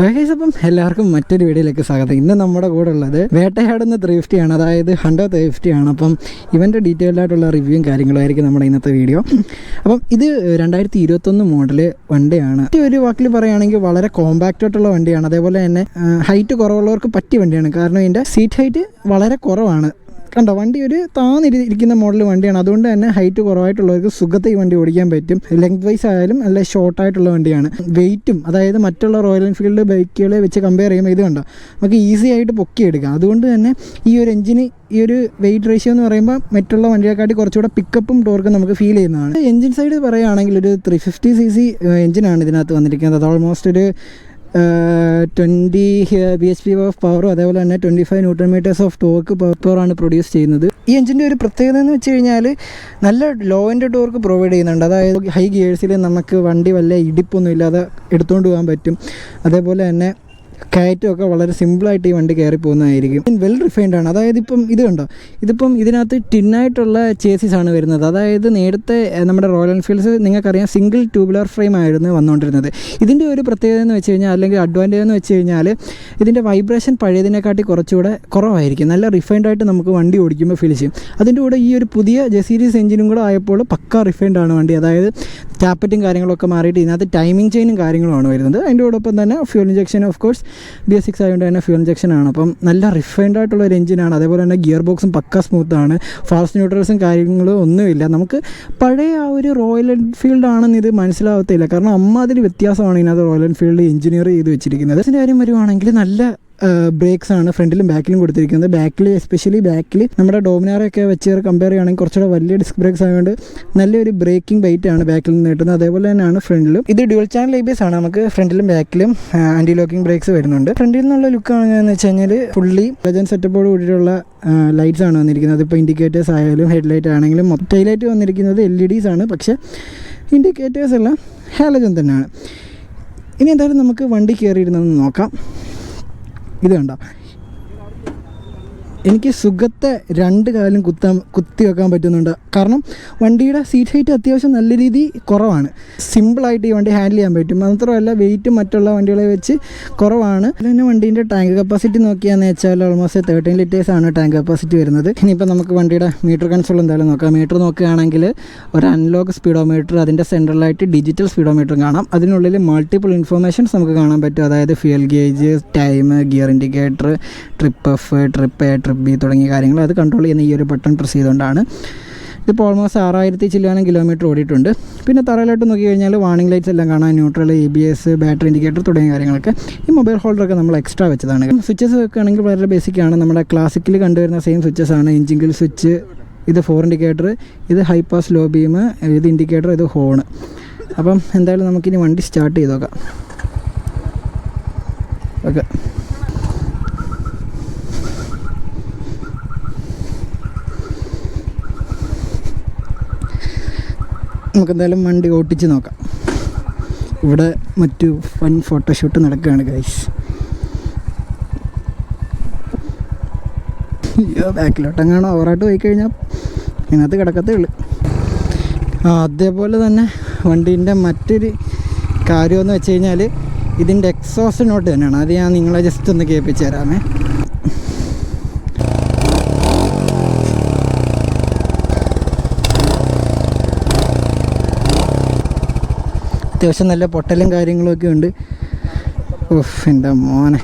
അപ്പം എല്ലാവർക്കും മറ്റൊരു വീഡിയോയിലേക്ക് സ്വാഗതം. ഇന്ന് നമ്മുടെ കൂടെ ഉള്ളത് വേട്ടയാടുന്ന ത്രീ ഫിഫ്റ്റി ആണ് അതായത് ഫിഫ്റ്റി ആണ്. അപ്പം ഇവന്റെ ഡീറ്റെയിൽഡ് ആയിട്ടുള്ള റിവ്യൂവും കാര്യങ്ങളും ആയിരിക്കും നമ്മുടെ ഇന്നത്തെ വീഡിയോ. അപ്പം ഇത് രണ്ടായിരത്തി ഇരുപത്തൊന്ന് മോഡൽ വണ്ടിയാണ് ഒരു വാക്കിൽ പറയുകയാണെങ്കിൽ വളരെ കോമ്പാക്റ്റ് ആയിട്ടുള്ള വണ്ടിയാണ്. അതേപോലെ തന്നെ ഹൈറ്റ് കുറവുള്ളവർക്ക് പറ്റിയ വണ്ടിയാണ്. കാരണം ഇതിന്റെ സീറ്റ് ഹൈറ്റ് വളരെ കുറവാണ്. കണ്ടോ വണ്ടി ഒരു താന്നിരിക്കുന്ന മോഡൽ വണ്ടിയാണ്. അതുകൊണ്ട് തന്നെ ഹൈറ്റ് കുറവായിട്ടുള്ളവർക്ക് സുഖത്തെ ഈ വണ്ടി ഓടിക്കാൻ പറ്റും. ലെങ്ത് വൈസ് ആയാലും നല്ല ഷോർട്ടായിട്ടുള്ള വണ്ടിയാണ്. വെയിറ്റും അതായത് മറ്റുള്ള റോയൽ എൻഫീൽഡ് ബൈക്കുകളെ വെച്ച് കമ്പയർ ചെയ്യുമ്പോൾ ഇത് കണ്ടോ നമുക്ക് ഈസി ആയിട്ട് പൊക്കിയെടുക്കാം. അതുകൊണ്ട് തന്നെ ഈ ഒരു എഞ്ചിന് ഈ ഒരു വെയിറ്റ് റേഷ്യോ എന്ന് പറയുമ്പോൾ മറ്റുള്ള വണ്ടിയെക്കാട്ടി കുറച്ചുകൂടെ പിക്കപ്പും ടോർക്കും നമുക്ക് ഫീൽ ചെയ്യുന്നതാണ്. എഞ്ചിൻ സൈഡ് പറയുകയാണെങ്കിൽ ഒരു ത്രീ ഫിഫ്റ്റി സി സി എഞ്ചിനാണ് ഇതിനകത്ത് വന്നിരിക്കുന്നത്. അത് ഓൾമോസ്റ്റ് ഒരു twenty B H P of പവറും അതേപോലെ തന്നെ twenty five newton metres of torque പവറാണ് പ്രൊഡ്യൂസ് ചെയ്യുന്നത്. ഈ എഞ്ചിന്റെ ഒരു പ്രത്യേകത എന്ന് വെച്ച് കഴിഞ്ഞാൽ നല്ല ലോ എന്റെ ടോർക്ക് പ്രൊവൈഡ് ചെയ്യുന്നുണ്ട്. അതായത് ഹൈ ഗിയേഴ്സിൽ നമുക്ക് വണ്ടി വല്ല ഇടിപ്പൊന്നും ഇല്ലാതെ എടുത്തുകൊണ്ട് പോകാൻ പറ്റും. അതേപോലെ തന്നെ കയറ്റം ഒക്കെ വളരെ സിമ്പിളായിട്ട് ഈ വണ്ടി കയറി പോകുന്നതായിരിക്കും. വെൽ റിഫൈൻഡ് ആണ്. അതായത് ഇപ്പം ഇത് കണ്ടോ? ഇതിപ്പം ഇതിനകത്ത് ടിന്നായിട്ടുള്ള ചേസിസ് ആണ് വരുന്നത്. അതായത് നേരത്തെ നമ്മുടെ റോയൽ എൻഫീൽഡ്സ് നിങ്ങൾക്കറിയാം സിംഗിൾ ട്യൂബുലർ ഫ്രെയിം ആയിരുന്നു വന്നുകൊണ്ടിരുന്നത്. ഇതിന്റെ ഒരു പ്രത്യേകത എന്ന് വെച്ച് കഴിഞ്ഞാൽ അല്ലെങ്കിൽ അഡ്വാന്റേജ് എന്ന് വെച്ച് കഴിഞ്ഞാൽ ഇതിന്റെ വൈബ്രേഷൻ പഴയതിനെക്കാട്ടി കുറച്ചുകൂടെ കുറവായിരിക്കും. നല്ല റിഫൈൻഡ് ആയിട്ട് നമുക്ക് വണ്ടി ഓടിക്കുമ്പോൾ ഫീൽ ചെയ്യും. അതിന്റെ കൂടെ ഈ ഒരു പുതിയ ജെ സീരീസ് എഞ്ചിനും കൂടെ ആയപ്പോൾ പക്ക റിഫൈൻഡ് ആണ് വണ്ടി. അതായത് ടാപ്പറ്റും കാര്യങ്ങളൊക്കെ മാറിയിട്ട് ഇതിനകത്ത് ടൈമിംഗ് ചെയിനും കാര്യങ്ങളുമാണ് വരുന്നത്. അതിന്റെ കൂടൊപ്പം തന്നെ fuel injection of course B S six ആയതുകൊണ്ട് തന്നെ ഫ്യൂൽ ഇഞ്ചക്ഷൻ ആണ്. അപ്പം നല്ല റിഫൈൻഡ് ആയിട്ടുള്ള ഒരു എഞ്ചിനാണ് അതേപോലെ തന്നെ ഗിയർ ബോക്സും പക്ക സ്മൂത്താണ് ഫാസ്റ്റ് ന്യൂട്രൽസും കാര്യങ്ങളും ഒന്നുമില്ല. നമുക്ക് പഴയ ആ ഒരു റോയൽ എൻഫീൽഡ് ആണെന്ന് ഇത് മനസ്സിലാവത്തില്ല. കാരണം അമ്മാതിരി വ്യത്യാസമാണ് ഇതിനകത്ത് റോയൽ എൻഫീൽഡ് എഞ്ചിനീയർ ചെയ്ത് വെച്ചിരിക്കുന്നത്. അതിന്റെ കാര്യം വരുവാണെങ്കിൽ നല്ല ബ്രേക്സ് ആണ് ഫ്രണ്ടിലും ബാക്കിലും കൊടുത്തിരിക്കുന്നത്. ബാക്കിൽ എസ്പെഷ്യലി ബാക്കിൽ നമ്മുടെ ഡോമിനാറൊക്കെ വെച്ച് കമ്പയർ ചെയ്യുകയാണെങ്കിൽ കുറച്ചുകൂടെ വലിയ ഡിസ്ക് ബ്രേക്സ് ആയതുകൊണ്ട് നല്ലൊരു ബ്രേക്കിംഗ് ബൈറ്റ് ആണ് ബാക്കിൽ നിന്ന് കിട്ടുന്നത്. അതേപോലെ തന്നെയാണ് ഫ്രണ്ടിലും. ഇത് ഡ്യുവൽ ചാനൽ എബിഎസ് ആണ്. നമുക്ക് ഫ്രണ്ടിലും ബാക്കിലും ആന്റി ലോക്കിംഗ് ബ്രേക്സ് വരുന്നുണ്ട്. ഫ്രണ്ടിൽ നിന്നുള്ള ലുക്ക് ആണെന്ന് വെച്ച് കഴിഞ്ഞാൽ ഫുള്ളി ലെജൻ സെറ്റപ്പോട് കൂടിയിട്ടുള്ള ലൈറ്റ്സ് ആണ് വന്നിരിക്കുന്നത്. ഇപ്പോൾ ഇൻഡിക്കേറ്റേഴ്സ് ആയാലും ഹെഡ്ലൈറ്റ് ആണെങ്കിലും മൊത്തം ലൈറ്റ് വന്നിരിക്കുന്നത് എൽ ഇ ഡീസ് ആണ്. പക്ഷേ ഇൻഡിക്കേറ്റേഴ്സ് എല്ലാം ഹാലജൻ തന്നെയാണ്. ഇനി എന്തായാലും നമുക്ക് വണ്ടി കയറിയിരുന്നതെന്ന് നോക്കാം. ഇത് കണ്ടോ എനിക്ക് സുഖത്തെ രണ്ട് കാലും കുത്താൻ കുത്തി വെക്കാൻ പറ്റുന്നുണ്ട്. കാരണം വണ്ടിയുടെ സീറ്റ് ഹൈറ്റ് അത്യാവശ്യം നല്ല രീതി കുറവാണ്. സിമ്പിളായിട്ട് ഈ വണ്ടി ഹാൻഡിൽ ചെയ്യാൻ പറ്റും. മാത്രമല്ല വെയിറ്റ് മറ്റുള്ള വണ്ടികളെ വെച്ച് കുറവാണ്. പിന്നെ വണ്ടീന്റെ ടാങ്ക് കപ്പാസിറ്റി നോക്കിയാന്ന് വെച്ചാൽ ഓൾമോസ്റ്റ് തേർട്ടീൻ ലിറ്റേഴ്സാണ് ടാങ്ക് കപ്പാസിറ്റി വരുന്നത്. ഇനിയിപ്പോൾ നമുക്ക് വണ്ടിയുടെ മീറ്റർ കൺസോൾ എന്തായാലും നോക്കാം. മീറ്റർ നോക്കുകയാണെങ്കിൽ ഒരു അൺലോക്ക് സ്പീഡോമീറ്റർ അതിന്റെ സെൻട്രലായിട്ട് ഡിജിറ്റൽ സ്പീഡോമീറ്റർ കാണാം. അതിനുള്ളിൽ മൾട്ടിപ്പിൾ ഇൻഫർമേഷൻസ് നമുക്ക് കാണാൻ പറ്റും. അതായത് fuel gauge time gear indicator trip F trip A trip B തുടങ്ങിയ കാര്യങ്ങൾ അത് കൺട്രോൾ ചെയ്യുന്ന ഈ ഒരു ബട്ടൺ പ്രസ് ചെയ്തുകൊണ്ടാണ്. ഇതിപ്പോൾ ഓൾമോസ്റ്റ് ആറായിരത്തി ചില്ലാനും കിലോമീറ്റർ ഓടിയിട്ടുണ്ട്. പിന്നെ തറയിലോട്ട് നോക്കി കഴിഞ്ഞാൽ വാണിംഗ് ലൈറ്റ്സ് എല്ലാം കാണാം neutral A B S battery indicator തുടങ്ങിയ കാര്യങ്ങളൊക്കെ ഈ മൊബൈൽ ഹോൾഡറൊക്കെ നമ്മൾ എക്സ്ട്രാ വെച്ചതാണ്. സ്വിച്ചസ് വെക്കുകയാണെങ്കിൽ വളരെ ബേസിക് ആണ്. നമ്മുടെ ക്ലാസിക്കിൽ കണ്ടുവരുന്ന സെയിം സ്വിച്ചസ് ആണ്. എഞ്ചിൻ സ്വിച്ച് ഇത് ഫോർ ഇൻഡിക്കേറ്റർ ഇത് ഹൈ പാസ് ലോ ബീം ഇത് ഇൻഡിക്കേറ്റർ ഇത് ഹോൺ അപ്പം എന്തായാലും നമുക്കിനി വണ്ടി സ്റ്റാർട്ട് ചെയ്ത് നോക്കാം. ഓക്കെ നമുക്ക് എന്തായാലും വണ്ടി ഓട്ടിച്ച് നോക്കാം. ഇവിടെ മറ്റു ഫൺ ഫോട്ടോഷൂട്ട് നടക്കുകയാണ് ഗൈസ് അയ്യോ ബാക്കിലോട്ടെങ്ങാണോ ഓവറായിട്ട് പോയി കഴിഞ്ഞാൽ ഇതിനകത്ത് കിടക്കത്തേ ഉള്ളു. അതേപോലെ തന്നെ വണ്ടീന്റെ മറ്റൊരു കാര്യമെന്ന് വെച്ച് കഴിഞ്ഞാൽ ഇതിന്റെ എക്സോസ്റ്റ് നോട്ട് തന്നെയാണ്. അത് ഞാൻ നിങ്ങളെ ജസ്റ്റ് ഒന്ന് കേൾപ്പിച്ച് തരാമേ. അത്യാവശ്യം നല്ല പൊട്ടലും കാര്യങ്ങളൊക്കെ ഉണ്ട്. ഓഫ് എന്റെ മോനെ.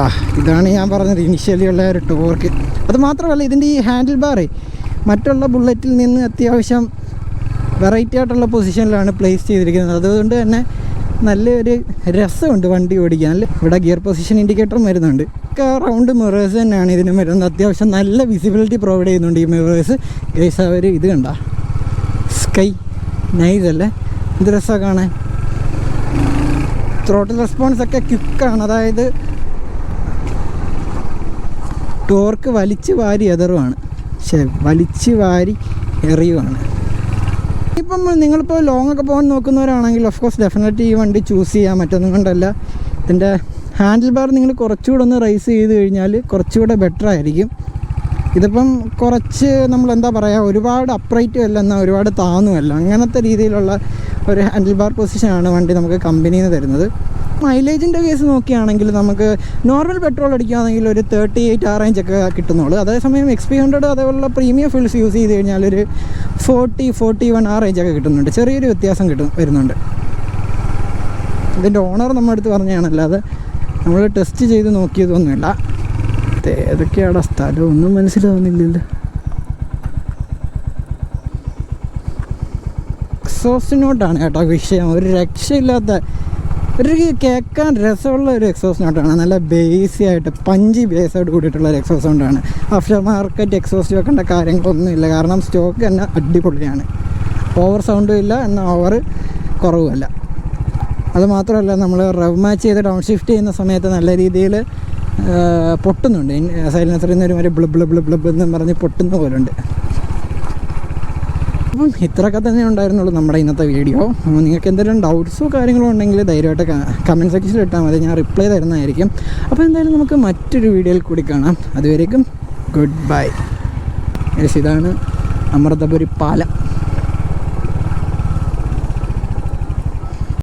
ആ ഇതാണ് ഞാൻ പറഞ്ഞത് ഇനിഷ്യലി ഉള്ള ഒരു ടോർക്ക് അത് മാത്രമല്ല ഇതിന്റെ ഈ ഹാൻഡിൽ ബാറേ മറ്റുള്ള ബുള്ളറ്റിൽ നിന്ന് അത്യാവശ്യം വെറൈറ്റി ആയിട്ടുള്ള പൊസിഷനിലാണ് പ്ലേസ് ചെയ്തിരിക്കുന്നത്. അതുകൊണ്ട് തന്നെ നല്ലൊരു രസമുണ്ട് വണ്ടി ഓടിക്കാൻ. അല്ലേ ഇവിടെ ഗിയർ പൊസിഷൻ ഇൻഡിക്കേറ്ററും വരുന്നുണ്ട്. ഒക്കെ റൗണ്ട് മിറേഴ്സ് തന്നെയാണ് ഇതിന് വരുന്നത്. അത്യാവശ്യം നല്ല വിസിബിലിറ്റി പ്രൊവൈഡ് ചെയ്യുന്നുണ്ട് ഈ മിറേഴ്സ് ഗൈസ് അവർ ഇത് കണ്ട. സ്കൈ നൈസ് അല്ലേ? ഇത് രസമാണ് കാണാൻ? ത്രോട്ടിൽ റെസ്പോൺസ് ഒക്കെ ക്വിക്കാണ് അതായത് ടോർക്ക് വലിച്ച് വാരി എതറുവാണ്. പക്ഷേ വലിച്ച് വാരി എറിയുവാണ്. ഇപ്പം നിങ്ങളിപ്പോൾ ലോങ് ഒക്കെ പോകാൻ നോക്കുന്നവരാണെങ്കിൽ ഓഫ് കോഴ്സ് ഡെഫിനറ്റ്ലി ഈ വണ്ടി ചൂസ് ചെയ്യാൻ മറ്റൊന്നും കൊണ്ടല്ല. ഇതിന്റെ ഹാൻഡിൽ ബാർ നിങ്ങൾ കുറച്ചുകൂടെ ഒന്ന് റൈസ് ചെയ്ത് കഴിഞ്ഞാൽ കുറച്ചുകൂടെ ബെറ്റർ ആയിരിക്കും. ഇതിപ്പം കുറച്ച് നമ്മൾ എന്താ പറയുക ഒരുപാട് അപ്രൈറ്റും അല്ല എന്നാൽ ഒരുപാട് താന്നുമല്ല. അങ്ങനത്തെ രീതിയിലുള്ള ഒരു ഹാൻഡിൽ ബാർ പൊസിഷനാണ് വണ്ടി നമുക്ക് കമ്പനിയിൽ നിന്ന് തരുന്നത്. മൈലേജിന്റെ കേസ് നോക്കുകയാണെങ്കിൽ നമുക്ക് നോർമൽ പെട്രോൾ അടിക്കുകയാണെങ്കിൽ ഒരു തേർട്ടി എയ്റ്റ് ആ റേഞ്ച് ഒക്കെ കിട്ടുന്നുള്ളൂ. അതേസമയം എക്സ് പി ഹൺഡ്രഡ് അതേപോലുള്ള പ്രീമിയം ഫിൽസ് യൂസ് ചെയ്ത് കഴിഞ്ഞാൽ ഒരു ഫോർട്ടി ഫോർട്ടി വൺ ആ റേഞ്ച് ഒക്കെ കിട്ടുന്നുണ്ട്. ചെറിയൊരു വ്യത്യാസം കിട്ടും വരുന്നുണ്ട്. ഇതിന്റെ ഓണർ നമ്മുടെ അടുത്ത് പറഞ്ഞതാണ് അല്ലാതെ നമ്മൾ ടെസ്റ്റ് ചെയ്ത് നോക്കിയതൊന്നുമില്ല. ഏതൊക്കെയാണ് സ്ഥലം? ഒന്നും മനസ്സിലാവുന്നില്ലല്ലോ. എക്സോസ്റ്റ് നോട്ടാണ് കേട്ടോ വിഷയം. ഒരു രക്ഷയില്ലാത്ത ഒരു കേൾക്കാൻ രസമുള്ള ഒരു എക്സോസ് നോട്ടാണ് നല്ല ബേസി ആയിട്ട് പഞ്ചി ബേസായിട്ട് കൂടിയിട്ടുള്ള ഒരു എക്സോസ് കൊണ്ടാണ് ആഫ്റ്റർ മാർക്കറ്റ് എക്സോസ് വെക്കേണ്ട കാര്യങ്ങളൊന്നുമില്ല കാരണം സ്റ്റോക്ക് തന്നെ അടിപൊളിയാണ്. ഓവർ സൗണ്ടും ഇല്ല എന്നാൽ ഓവർ കുറവുമല്ല അതുമാത്രമല്ല നമ്മൾ റവ് മാച്ച് ചെയ്ത് ഡൗൺ ഷിഫ്റ്റ് ചെയ്യുന്ന സമയത്ത് നല്ല രീതിയിൽ പൊട്ടുന്നുണ്ട്. സൈലൻസറിൽ നിന്ന് ഒരു മാതിരി ബ്ലബ് ബ്ലബ് ബ്ലബ് എന്ന് പറഞ്ഞ് പൊട്ടുന്ന പോലുണ്ട്. അപ്പം ഇത്രയൊക്കെ തന്നെ ഉണ്ടായിരുന്നുള്ളൂ നമ്മുടെ ഇന്നത്തെ വീഡിയോ. നിങ്ങൾക്ക് എന്തെങ്കിലും ഡൗട്ട്സോ കാര്യങ്ങളോ ഉണ്ടെങ്കിൽ ധൈര്യമായിട്ട് കമന്റ് സെക്ഷനിൽ ഇട്ടാൽ മതി. ഞാൻ റിപ്ലൈ തരുന്നതായിരിക്കും. അപ്പോൾ എന്തായാലും നമുക്ക് മറ്റൊരു വീഡിയോയിൽ കൂടി കാണാം. അതുവരേക്കും ഗുഡ് ബൈ ഇതാണ് അമൃതപുരി പാലം.